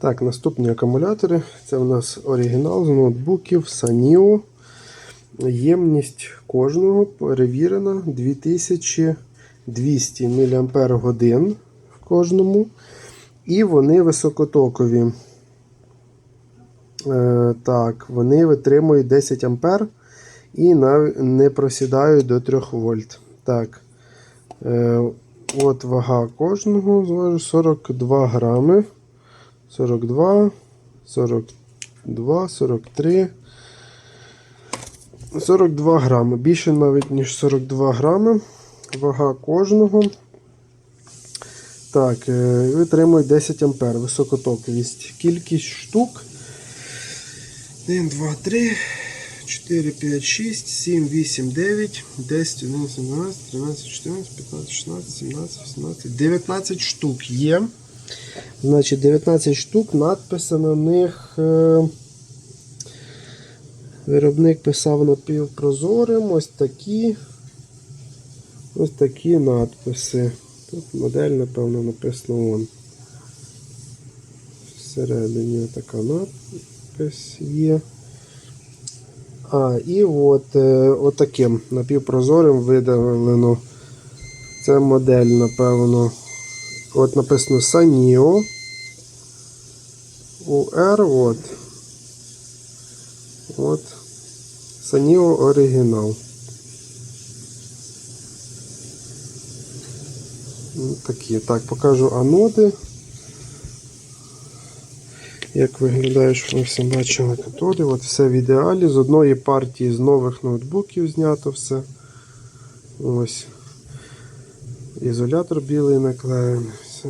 Так, наступні акумулятори. Це у нас оригінал з ноутбуків Sanio. Ємність кожного перевірена 2200 мАч в кожному. І вони високотокові. Е, так, вони витримують 10 А і не просідають до 3 вольт. Так. Е, от вага кожного зважу 42 грами. 42, 42, 43. 42 грами. Більше навіть, ніж 42 грами. Вага кожного. Так, е, витримує 10 ампер. Високотоковість. Кількість штук. 1, 2, 3, 4, 5, 6, 7, 8, 9, 10, 11, 12, 13, 14, 15, 16, 17, 18, 19 штук є. Значить, 19 штук, надписи на них. е, Виробник писав напівпрозорим. Ось такі. Ось такі надписи. Тут модель, напевно, написано вон. Всередині така надпис є. А, і от е, отаким напівпрозорим видавлено. Це модель, напевно. От написано Sanio. UR, от. От. Sanio оригінал. Ну, Такі. Так, покажу аноди. Як виглядає, що ми всі бачили катоди. От все в ідеалі. З одної партії з нових ноутбуків знято все. Ось. Ізолятор білий наклеєний. Все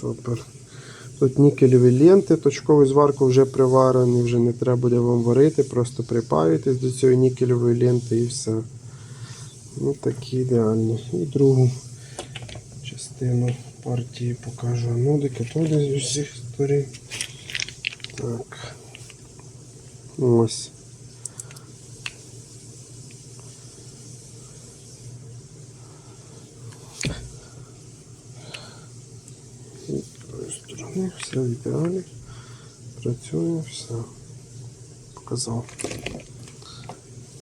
супер. Тут нікелеві ленти, точковий зварку вже приварений, вже не треба буде вам варити, просто припаюєтесь до цієї нікелевої ленти і все. Ну такі ідеальні. І другу частину партії покажу аноди, катоди з усіх сторін. Так. Ось. І з тої сторони все в ідеалі. Працює, все. Показав.